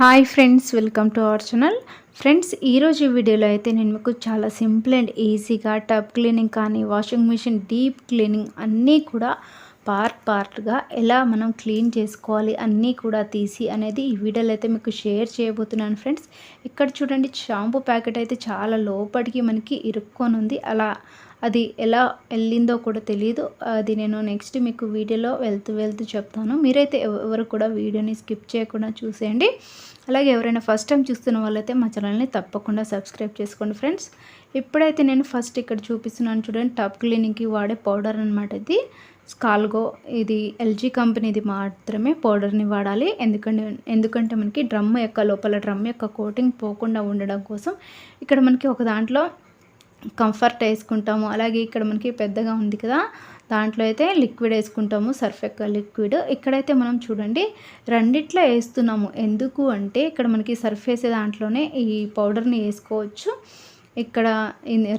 Hi friends welcome to our channel. Friends ఈరోజు వీడియోలో అయితే నేను మీకు చాలా సింపుల్ అండ్ ఈజీగా టబ్ క్లీనింగ్ కానీ వాషింగ్ మిషన్ డీప్ క్లీనింగ్ అన్నీ కూడా పార్ట్ పార్ట్గా ఎలా మనం క్లీన్ చేసుకోవాలి అన్నీ కూడా తీసి అనేది ఈ వీడియోలో అయితే మీకు షేర్ చేయబోతున్నాను ఫ్రెండ్స్. ఇక్కడ చూడండి షాంపూ ప్యాకెట్ అయితే చాలా లోపలికి మనకి ఇరుక్కొని ఉంది. అలా అది ఎలా వెళ్ళిందో కూడా తెలియదు అది నేను నెక్స్ట్ మీకు వీడియోలో వెళ్తూ వెళ్తూ చెప్తాను. మీరైతే ఎవరు కూడా వీడియోని స్కిప్ చేయకుండా చూసేయండి. అలాగే ఎవరైనా ఫస్ట్ టైం చూస్తున్న వాళ్ళైతే మా ఛానల్ని తప్పకుండా సబ్స్క్రైబ్ చేసుకోండి ఫ్రెండ్స్ ఇప్పుడైతే నేను ఫస్ట్ ఇక్కడ చూపిస్తున్నాను చూడండి టబ్ క్లీనింగ్కి వాడే పౌడర్ అనమాట ఇది. స్కాల్గో ఇది ఎల్జీ కంపెనీది మాత్రమే పౌడర్ని వాడాలి. ఎందుకంటే ఎందుకంటే మనకి డ్రమ్ యొక్క లోపల డ్రమ్ యొక్క కోటింగ్ పోకుండా ఉండడం కోసం ఇక్కడ మనకి ఒక దాంట్లో కంఫర్ట్ వేసుకుంటాము. అలాగే ఇక్కడ మనకి పెద్దగా ఉంది కదా దాంట్లో అయితే లిక్విడ్ వేసుకుంటాము సర్ఫ్ యొక్క లిక్విడ్. ఇక్కడైతే మనం చూడండి రెండిట్లో వేస్తున్నాము. ఎందుకు అంటే ఇక్కడ మనకి సర్ఫ్ వేసే దాంట్లోనే ఈ పౌడర్ని వేసుకోవచ్చు. ఇక్కడ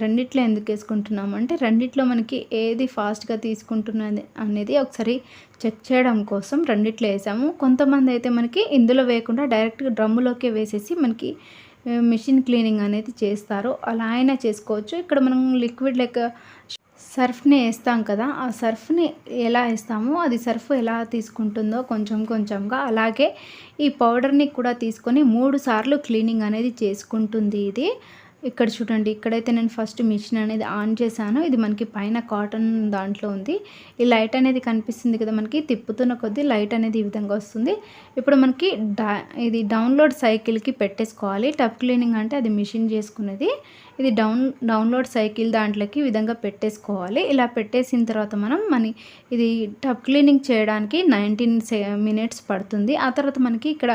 రెండిట్లో ఎందుకు వేసుకుంటున్నాము అంటే రెండిట్లో మనకి ఏది ఫాస్ట్గా తీసుకుంటున్నది అనేది ఒకసారి చెక్ చేయడం కోసం రెండిట్లో వేసాము. కొంతమంది అయితే మనకి ఇందులో వేయకుండా డైరెక్ట్గా డ్రమ్ములోకే వేసేసి మనకి మిషన్ క్లీనింగ్ అనేది చేస్తారు. అలా అయినా చేసుకోవచ్చు. ఇక్కడ మనం లిక్విడ్ లెక్క సర్ఫ్ని వేస్తాం కదా ఆ సర్ఫ్ని ఎలా వేస్తామో అది సర్ఫ్ ఎలా తీసుకుంటుందో కొంచెం కొంచెంగా అలాగే ఈ పౌడర్ని కూడా తీసుకొని మూడు సార్లు క్లీనింగ్ అనేది చేసుకుంటుంది ఇది. ఇక్కడ చూడండి ఇక్కడైతే నేను ఫస్ట్ మిషన్ అనేది ఆన్ చేశాను. ఇది మనకి పైన కాటన్ దాంట్లో ఉంది. ఈ లైట్ అనేది కనిపిస్తుంది కదా మనకి తిప్పుతున్న కొద్దీ లైట్ అనేది ఈ విధంగా వస్తుంది. ఇప్పుడు మనకి డా ఇది డౌన్లోడ్ సైకిల్కి పెట్టేసుకోవాలి. టప్ క్లీనింగ్ అంటే అది మిషన్ చేసుకునేది. ఇది డౌన్ డౌన్లోడ్ సైకిల్ దాంట్లోకి విధంగా పెట్టేసుకోవాలి. ఇలా పెట్టేసిన తర్వాత మనం మన ఇది టప్ క్లీనింగ్ చేయడానికి నైన్టీన్ మినిట్స్ పడుతుంది. ఆ తర్వాత మనకి ఇక్కడ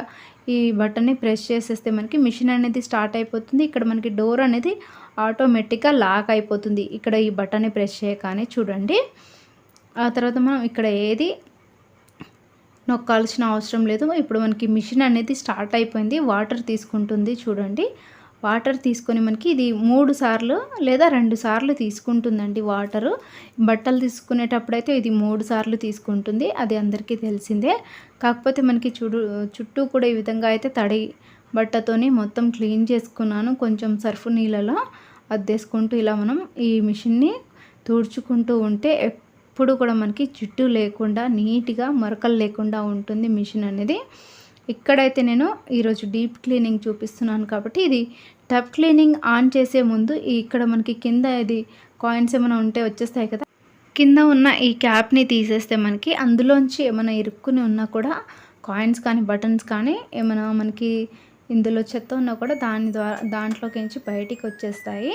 ఈ బటన్ని ప్రెస్ చేసేస్తే మనకి మిషన్ అనేది స్టార్ట్ అయిపోతుంది. ఇక్కడ మనకి డోర్ అనేది ఆటోమేటిక్గా లాక్ అయిపోతుంది. ఇక్కడ ఈ బటన్ని ప్రెస్ చేయగానే చూడండి. ఆ తర్వాత మనం ఇక్కడ ఏది నొక్కాల్సిన అవసరం లేదు. ఇప్పుడు మనకి మిషన్ అనేది స్టార్ట్ అయిపోయింది. వాటర్ తీసుకుంటుంది చూడండి. వాటర్ తీసుకొని మనకి ఇది మూడు సార్లు లేదా రెండు సార్లు తీసుకుంటుందండి వాటరు. బట్టలు తీసుకునేటప్పుడు అయితే ఇది మూడు సార్లు తీసుకుంటుంది. అది అందరికీ తెలిసిందే. కాకపోతే మనకి చుడు చుట్టూ కూడా ఈ విధంగా అయితే తడి బట్టతోని మొత్తం క్లీన్ చేసుకున్నాను. కొంచెం సర్ఫ్ నీళ్ళలో అద్దేసుకుంటూ ఇలా మనం ఈ మిషన్ని తుడుచుకుంటూ ఉంటే ఎప్పుడు కూడా మనకి జుట్టు లేకుండా నీట్గా మరకలు లేకుండా ఉంటుంది మిషన్ అనేది. ఇక్కడైతే నేను ఈరోజు డీప్ క్లీనింగ్ చూపిస్తున్నాను కాబట్టి ఇది టబ్ క్లీనింగ్ ఆన్ చేసే ముందు ఇక్కడ మనకి కింద ఇది కాయిన్స్ ఏమైనా ఉంటే వచ్చేస్తాయి కదా. కింద ఉన్న ఈ క్యాప్ని తీసేస్తే మనకి అందులోంచి ఏమైనా ఇరుక్కుని ఉన్నా కూడా కాయిన్స్ కానీ బటన్స్ కానీ ఏమైనా మనకి ఇందులో చెత్త ఉన్నా కూడా దాని ద్వారా దాంట్లోకి నుంచి బయటికి వచ్చేస్తాయి.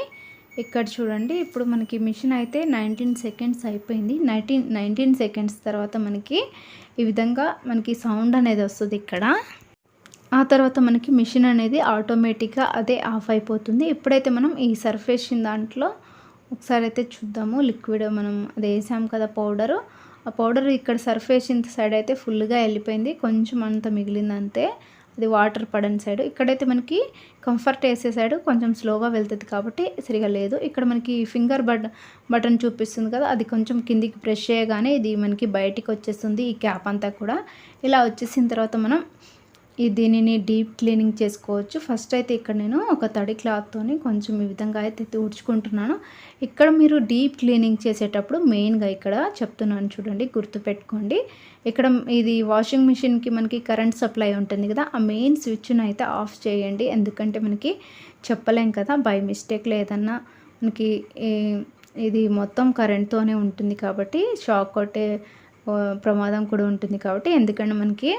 ఇక్కడ చూడండి ఇప్పుడు మనకి మిషన్ అయితే నైన్టీన్ సెకండ్స్ అయిపోయింది. నైన్టీన్ నైన్టీన్ సెకండ్స్ తర్వాత మనకి ఈ విధంగా మనకి సౌండ్ అనేది వస్తుంది ఇక్కడ. ఆ తర్వాత మనకి మిషన్ అనేది ఆటోమేటిక్గా అదే ఆఫ్ అయిపోతుంది. ఎప్పుడైతే మనం ఈ సర్ఫేస్ దాంట్లో ఒకసారి అయితే చూద్దాము. లిక్విడ్ మనం అది వేసాం కదా పౌడరు. ఆ పౌడర్ ఇక్కడ సర్ఫేస్ సైడ్ అయితే ఫుల్గా వెళ్ళిపోయింది. కొంచెం అంత మిగిలిందంతే. అది వాటర్ పడని సైడ్. ఇక్కడైతే మనకి కంఫర్ట్ వేసే సైడ్ కొంచెం స్లోగా వెళ్తుంది కాబట్టి సరిగా లేదు. ఇక్కడ మనకి ఫింగర్ బట్ బటన్ చూపిస్తుంది కదా అది కొంచెం కిందికి ప్రెష్ చేయగానే ఇది మనకి బయటికి వచ్చేస్తుంది ఈ క్యాప్ అంతా కూడా. ఇలా వచ్చేసిన తర్వాత మనం దీనిని డీప్ క్లీనింగ్ చేసుకోవచ్చు. ఫస్ట్ అయితే ఇక్కడ నేను ఒక తడి క్లాత్తోని కొంచెం ఈ విధంగా అయితే తుడుచుకుంటున్నాను. ఇక్కడ మీరు డీప్ క్లీనింగ్ చేసేటప్పుడు మెయిన్గా ఇక్కడ చెప్తున్నాను చూడండి గుర్తుపెట్టుకోండి. ఇక్కడ ఇది వాషింగ్ మిషన్కి మనకి కరెంట్ సప్లై ఉంటుంది కదా ఆ మెయిన్ స్విచ్ను అయితే ఆఫ్ చేయండి. ఎందుకంటే మనకి చెప్పలేం కదా బై మిస్టేక్ లేదన్నా మనకి ఇది మొత్తం కరెంట్తోనే ఉంటుంది కాబట్టి షాక్ కొట్టే ప్రమాదం కూడా ఉంటుంది కాబట్టి ఎందుకంటే మనకి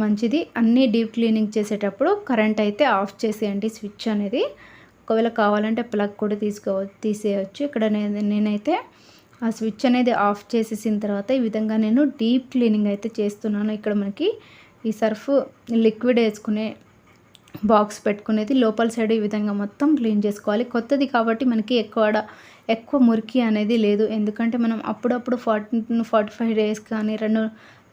మంచిది. అన్నీ డీప్ క్లీనింగ్ చేసేటప్పుడు కరెంట్ అయితే ఆఫ్ చేసేయండి స్విచ్ అనేది. ఒకవేళ కావాలంటే ప్లగ్ కూడా తీసుకో తీసేయచ్చు. ఇక్కడ నేనైతే ఆ స్విచ్ అనేది ఆఫ్ చేసేసిన తర్వాత ఈ విధంగా నేను డీప్ క్లీనింగ్ అయితే చేస్తున్నాను. ఇక్కడ మనకి ఈ సర్ఫ్ లిక్విడ్ వేసుకునే బాక్స్ పెట్టుకునేది. లోపల సైడ్ ఈ విధంగా మొత్తం క్లీన్ చేసుకోవాలి. కొత్తది కాబట్టి మనకి ఎక్కువ ఎక్కువ మురికి అనేది లేదు. ఎందుకంటే మనం అప్పుడప్పుడు ఫార్టీ ఫార్టీ ఫైవ్ డేస్ కానీ రెండు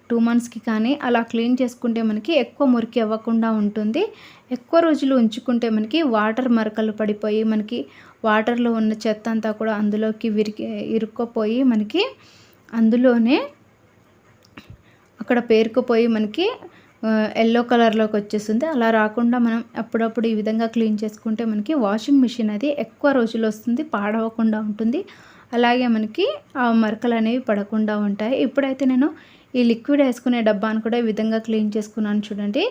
టూ మంత్స్కి కానీ అలా క్లీన్ చేసుకుంటే మనకి ఎక్కువ మురికి అవ్వకుండా ఉంటుంది. ఎక్కువ రోజులు ఉంచుకుంటే మనకి వాటర్ మరకలు పడిపోయి మనకి వాటర్లో ఉన్న చెత్త అంతా కూడా అందులోకి విరికి ఇరుక్కుపోయి మనకి అందులోనే అక్కడ పేరుకుపోయి మనకి ఎల్లో కలర్లోకి వచ్చేస్తుంది. అలా రాకుండా మనం అప్పుడప్పుడు ఈ విధంగా క్లీన్ చేసుకుంటే మనకి వాషింగ్ మిషన్ అది ఎక్కువ రోజులు వస్తుంది పాడవకుండా ఉంటుంది. అలాగే మనకి ఆ మరకలు అనేవి పడకుండా ఉంటాయి. ఇప్పుడైతే నేను ఈ లిక్విడ్ వేసుకునే డబ్బాను కూడా ఈ విధంగా క్లీన్ చేసుకున్నాను చూడండి.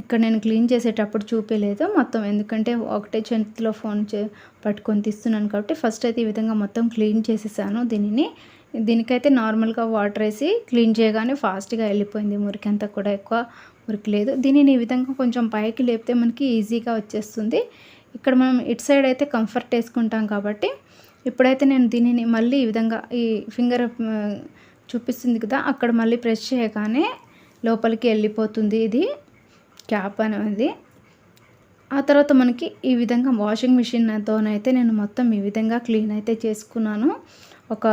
ఇక్కడ నేను క్లీన్ చేసేటప్పుడు చూపించలేదు మొత్తం ఎందుకంటే ఒకటే చేతిలో ఫోన్ చే పట్టుకొని తీస్తున్నాను కాబట్టి ఫస్ట్ అయితే ఈ విధంగా మొత్తం క్లీన్ చేసేసాను దీనిని. దీనికైతే నార్మల్గా వాటర్ వేసి క్లీన్ చేయగానే ఫాస్ట్గా వెళ్ళిపోయింది. మురికి అంతా కూడా ఎక్కువ మురికి లేదు. దీనిని ఈ విధంగా కొంచెం పైకి లేపితే మనకి ఈజీగా వచ్చేస్తుంది. ఇక్కడ మనం ఇటు సైడ్ అయితే కంఫర్ట్ వేసుకుంటాం కాబట్టి ఇప్పుడైతే నేను దీనిని మళ్ళీ ఈ విధంగా ఈ ఫింగర్ చూపిస్తుంది కదా అక్కడ మళ్ళీ ప్రెస్ చేయగానే లోపలికి వెళ్ళిపోతుంది ఇది క్యాప్ అనేది. ఆ తర్వాత మనకి ఈ విధంగా వాషింగ్ మిషన్తోనైతే నేను మొత్తం ఈ విధంగా క్లీన్ అయితే చేసుకున్నాను. ఒక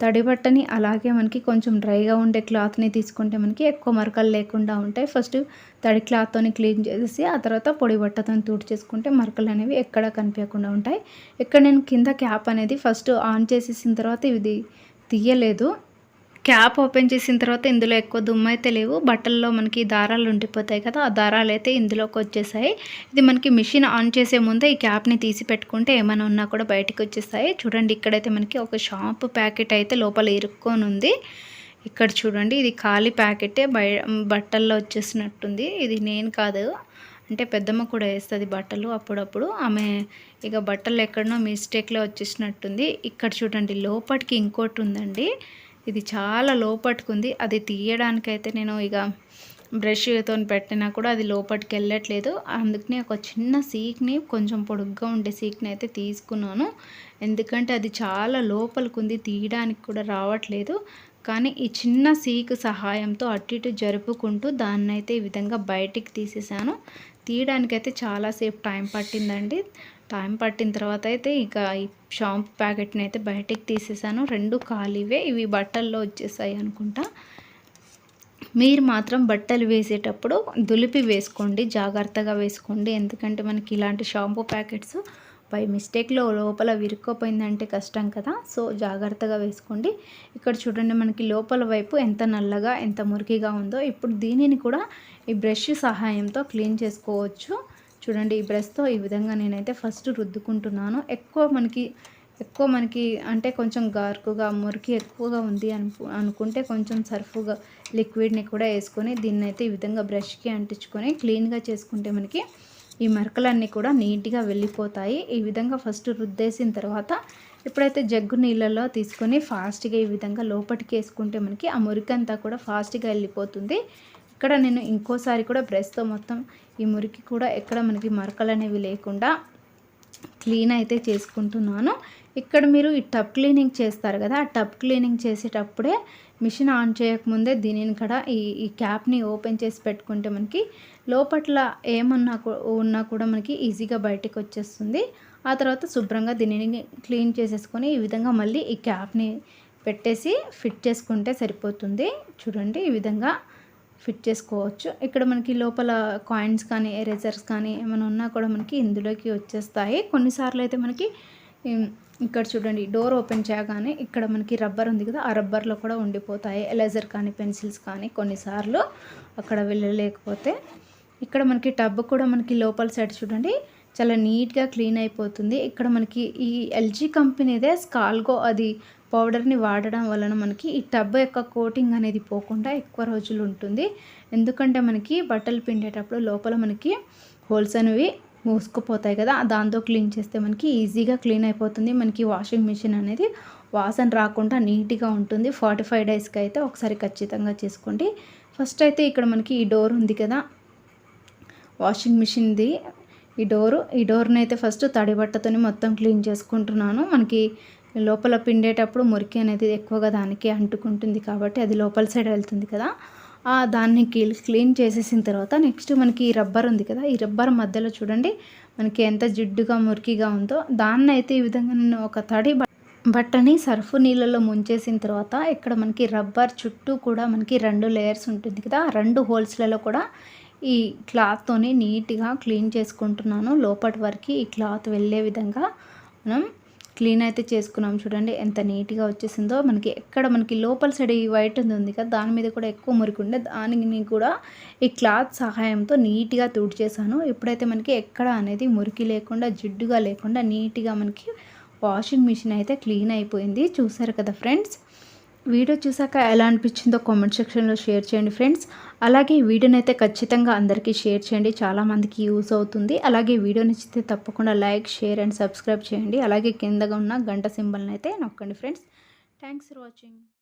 తడి బట్టని అలాగే మనకి కొంచెం డ్రైగా ఉండే క్లాత్ని తీసుకుంటే మనకి ఎక్కువ మరకలు లేకుండా ఉంటాయి. ఫస్ట్ తడి క్లాత్తోని క్లీన్ చేసేసి ఆ తర్వాత పొడి బట్టతో తూడు చేసుకుంటే మరకలు అనేవి ఎక్కడ కనిపించకుండా ఉంటాయి. ఇక్కడ నేను కింద క్యాప్ అనేది ఫస్ట్ ఆన్ చేసేసిన తర్వాత ఇది తీయలేదు. క్యాప్ ఓపెన్ చేసిన తర్వాత ఇందులో ఎక్కువ దుమ్ము అయితే లేవు. బట్టల్లో మనకి దారాలు ఉండిపోతాయి కదా ఆ దారాలు అయితే ఇందులోకి వచ్చేసాయి. ఇది మనకి మిషన్ ఆన్ చేసే ముందే ఈ క్యాప్ని తీసి పెట్టుకుంటే ఏమైనా ఉన్నా కూడా బయటకు వచ్చేస్తాయి. చూడండి ఇక్కడైతే మనకి ఒక షాంపు ప్యాకెట్ అయితే లోపల ఇరుక్కొని ఉంది. ఇక్కడ చూడండి ఇది ఖాళీ ప్యాకెటే బయ బట్టల్లో వచ్చేసినట్టుంది. ఇది నేను కాదు అంటే పెద్దమ్మ కూడా వేస్తుంది బట్టలు అప్పుడప్పుడు. ఆమె ఇక బట్టలు ఎక్కడనో మిస్టేక్లో వచ్చేసినట్టుంది. ఇక్కడ చూడండి లోపలికి ఇంకోటి ఉందండి. ఇది చాలా లోపట్టుకుంది. అది తీయడానికైతే నేను ఇక బ్రష్తో పెట్టినా కూడా అది లోపలికి వెళ్ళట్లేదు. అందుకని ఒక చిన్న సీక్ని కొంచెం పొడుగ్గా ఉండే సీక్ని అయితే తీసుకున్నాను. ఎందుకంటే అది చాలా లోపలికి ఉంది తీయడానికి కూడా రావట్లేదు. కానీ ఈ చిన్న సీక్ సహాయంతో అటు ఇటు జరుపుకుంటూ దాన్ని అయితే ఈ విధంగా బయటికి తీసేసాను. తీయడానికైతే చాలాసేపు టైం పట్టిందండి. టైం పట్టిన తర్వాత అయితే ఇక ఈ షాంపూ ప్యాకెట్ని అయితే బయటికి తీసేసాను. రెండు ఖాళీవే ఇవి బట్టల్లో వచ్చేసాయి అనుకుంటా. మీరు మాత్రం బట్టలు వేసేటప్పుడు దులిపి వేసుకోండి జాగ్రత్తగా వేసుకోండి. ఎందుకంటే మనకి ఇలాంటి షాంపూ ప్యాకెట్స్ బై మిస్టేక్లో లోపల విరుక్కోపోయిందంటే కష్టం కదా. సో జాగ్రత్తగా వేసుకోండి. ఇక్కడ చూడండి మనకి లోపల వైపు ఎంత నల్లగా ఎంత మురికిగా ఉందో. ఇప్పుడు దీనిని కూడా ఈ బ్రష్ సహాయంతో క్లీన్ చేసుకోవచ్చు. చూడండి ఈ బ్రష్తో ఈ విధంగా నేనైతే ఫస్ట్ రుద్దుకుంటున్నాను. ఎక్కువ మనకి ఎక్కువ మనకి అంటే కొంచెం గార్కుగా మురికి ఎక్కువగా ఉంది అను అనుకుంటే కొంచెం సర్ఫుగా లిక్విడ్ని కూడా వేసుకొని దీన్ని అయితే ఈ విధంగా బ్రష్కి అంటించుకొని క్లీన్గా చేసుకుంటే మనకి ఈ మరకలన్నీ కూడా నీట్గా వెళ్ళిపోతాయి. ఈ విధంగా ఫస్ట్ రుద్దేసిన తర్వాత ఎప్పుడైతే జగ్గు నీళ్ళలో తీసుకొని ఫాస్ట్గా ఈ విధంగా లోపలికి వేసుకుంటే మనకి ఆ మురికంతా కూడా ఫాస్ట్గా వెళ్ళిపోతుంది. ఇక్కడ నేను ఇంకోసారి కూడా బ్రష్తో మొత్తం ఈ మురికి కూడా ఎక్కడ మనకి మరకలు అనేవి లేకుండా క్లీన్ అయితే చేసుకుంటున్నాను. ఇక్కడ మీరు ఈ టబ్ క్లీనింగ్ చేస్తారు కదా ఆ టబ్ క్లీనింగ్ చేసేటప్పుడే మిషన్ ఆన్ చేయకముందే దీనిని కూడా ఈ ఈ క్యాప్ని ఓపెన్ చేసి పెట్టుకుంటే మనకి లోపట్ల ఏమన్నా ఉన్నా కూడా మనకి ఈజీగా బయటకు వచ్చేస్తుంది. ఆ తర్వాత శుభ్రంగా దీనిని క్లీన్ చేసేసుకొని ఈ విధంగా మళ్ళీ ఈ క్యాప్ని పెట్టేసి ఫిట్ చేసుకుంటే సరిపోతుంది. చూడండి ఈ విధంగా ఫిట్ చేసుకోవచ్చు. ఇక్కడ మనకి లోపల కాయిన్స్ కానీ ఎరేజర్స్ కానీ ఏమైనా ఉన్నా కూడా మనకి ఇందులోకి వచ్చేస్తాయి. కొన్నిసార్లు అయితే మనకి ఇక్కడ చూడండి డోర్ ఓపెన్ చేయగానే ఇక్కడ మనకి రబ్బర్ ఉంది కదా ఆ రబ్బర్లో కూడా ఉండిపోతాయి. ఎలేజర్ కానీ పెన్సిల్స్ కానీ కొన్నిసార్లు అక్కడ వెళ్ళలేకపోతే. ఇక్కడ మనకి టబ్ కూడా మనకి లోపల సైడ్ చూడండి చాలా నీట్గా క్లీన్ అయిపోతుంది. ఇక్కడ మనకి ఈ ఎల్జీ కంపెనీదే స్కాల్గో అది పౌడర్ని వాడడం వలన మనకి ఈ టబ్ యొక్క కోటింగ్ అనేది పోకుండా ఎక్కువ రోజులు ఉంటుంది. ఎందుకంటే మనకి బట్టలు పిండేటప్పుడు లోపల మనకి హోల్స్ అనేవి మూసుకుపోతాయి కదా దాంతో క్లీన్ చేస్తే మనకి ఈజీగా క్లీన్ అయిపోతుంది. మనకి వాషింగ్ మిషన్ అనేది వాసన రాకుండా నీట్గా ఉంటుంది. ఫార్టీ ఫైవ్ డేస్కి అయితే ఒకసారి ఖచ్చితంగా చేసుకోండి. ఫస్ట్ అయితే ఇక్కడ మనకి ఈ డోర్ ఉంది కదా వాషింగ్ మిషన్ది ఈ డోరు ఈ డోర్ని అయితే ఫస్ట్ తడి బట్టతోని మొత్తం క్లీన్ చేసుకుంటున్నాను. మనకి లోపల పిండేటప్పుడు మురికి అనేది ఎక్కువగా దానికి అంటుకుంటుంది కాబట్టి అది లోపల సైడ్ వెళ్తుంది కదా. దాన్ని క్లీన్ చేసేసిన తర్వాత నెక్స్ట్ మనకి ఈ రబ్బర్ ఉంది కదా ఈ రబ్బర్ మధ్యలో చూడండి మనకి ఎంత జిడ్డుగా మురికిగా ఉందో. దాన్ని అయితే ఈ విధంగా నేను ఒక తడి బట్టని సర్ఫ్ నీళ్ళలో ముంచేసిన తర్వాత ఇక్కడ మనకి రబ్బర్ చుట్టూ కూడా మనకి రెండు లేయర్స్ ఉంటుంది కదా రెండు హోల్స్లలో కూడా ఈ క్లాత్తోని నీట్గా క్లీన్ చేసుకుంటున్నాను. లోపటి వరకు ఈ క్లాత్ వెళ్ళే విధంగా మనం క్లీన్ అయితే చేసుకున్నాం. చూడండి ఎంత నీట్గా వచ్చేసిందో. మనకి ఎక్కడ మనకి లోపల సైడ్ ఈ వైట్ ఉంది కదా దాని మీద కూడా ఎక్కువ మురికి ఉండే. దానిని కూడా ఈ క్లాత్ సహాయంతో నీట్గా తుడిచేసాను ఇప్పుడైతే మనకి ఎక్కడ అనేది మురికి లేకుండా జిడ్డుగా లేకుండా నీట్గా మనకి వాషింగ్ మిషన్ అయితే క్లీన్ అయిపోయింది. చూసారు కదా ఫ్రెండ్స్? వీడియో చూసాక ఎలా అనిపించిందో కామెంట్ సెక్షన్లో షేర్ చేయండి ఫ్రెండ్స్ అలాగే ఈ వీడియోని అయితే ఖచ్చితంగా అందరికీ షేర్ చేయండి. చాలామందికి యూస్ అవుతుంది. అలాగే వీడియో నచ్చితే తప్పకుండా లైక్ షేర్ అండ్ సబ్స్క్రైబ్ చేయండి. అలాగే కిందగా ఉన్న గంట సింబల్ని అయితే నొక్కండి ఫ్రెండ్స్ థ్యాంక్స్ ఫర్ వాచింగ్